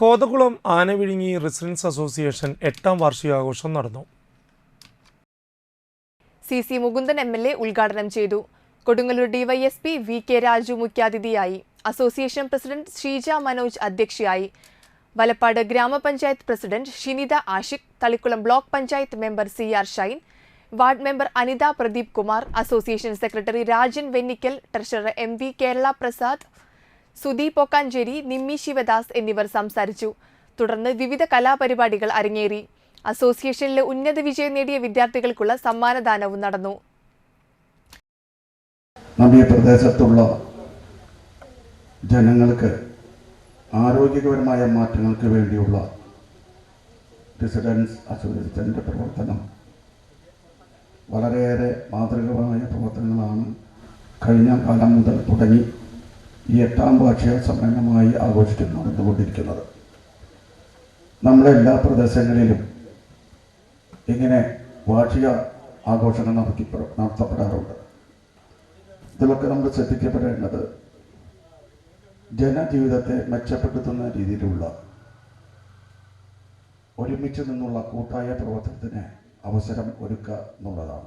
Kothakulam Anavizhungi residence association എട്ടാം വാർഷികാഘോഷം നടന്നു. C C Mukundan M L A ഉദ്ഘാടനം ചെയ്തു. Kodungallur DYSP V K Raju മുഖ്യാതിഥിയായി. അസോസിയേഷൻ പ്രസിഡന്റ് ഷീജ മനോജ് അധ്യക്ഷയായി. വലപ്പാട് ഗ്രാമപഞ്ചായത്ത് president Shinitha Ashiq Thalikkulam block panchayat member C R Shine ward member Anitha Pradeep Kumar association secretary Rajan Vennikkal treasurer M V Kerala Prasad Sudhi Okkancheri Nimmi Sivadas എന്നിവർ സംസാരിച്ചു. തുടർന്ന് വിവിധ കലാപരിപാടികൾ അരങ്ങേറി. അസോസിയേഷനിലെ ഉന്നത വിജയം നേടിയ വിദ്യാർത്ഥികൾക്കുള്ള സമ്മാനദാനവും നടന്നു. നമ്മുടെ പ്രദേശത്തുള്ള ജനങ്ങൾക്ക് ആരോഗ്യകരമായ മാറ്റങ്ങൾക്ക് വേണ്ടിയുള്ള റെസിഡൻസ് അസോസിയേഷന്റെ പ്രവർത്തനം വളരെയേറെ മാതൃകമായ പ്രവർത്തനങ്ങളാണ് കഴിഞ്ഞ കാലം മുതൽ തുടങ്ങി. ഈ എട്ടാം വാർഷിക സമ്മേളനമായി ആഘോഷിക്കുന്നു നടന്നുകൊണ്ടിരിക്കുന്നത് നമ്മുടെ എല്ലാ പ്രദേശങ്ങളിലും ഇങ്ങനെ വാർഷിക ആഘോഷങ്ങൾ നടത്തി നടത്തപ്പെടാറുണ്ട്. ഇതിലൊക്കെ നമ്മൾ ശ്രദ്ധിക്കപ്പെടേണ്ടത് ജനജീവിതത്തെ മെച്ചപ്പെടുത്തുന്ന രീതിയിലുള്ള ഒരുമിച്ച് നിന്നുള്ള കൂട്ടായ പ്രവർത്തനത്തിന് അവസരം ഒരുക്കുക എന്നുള്ളതാണ്.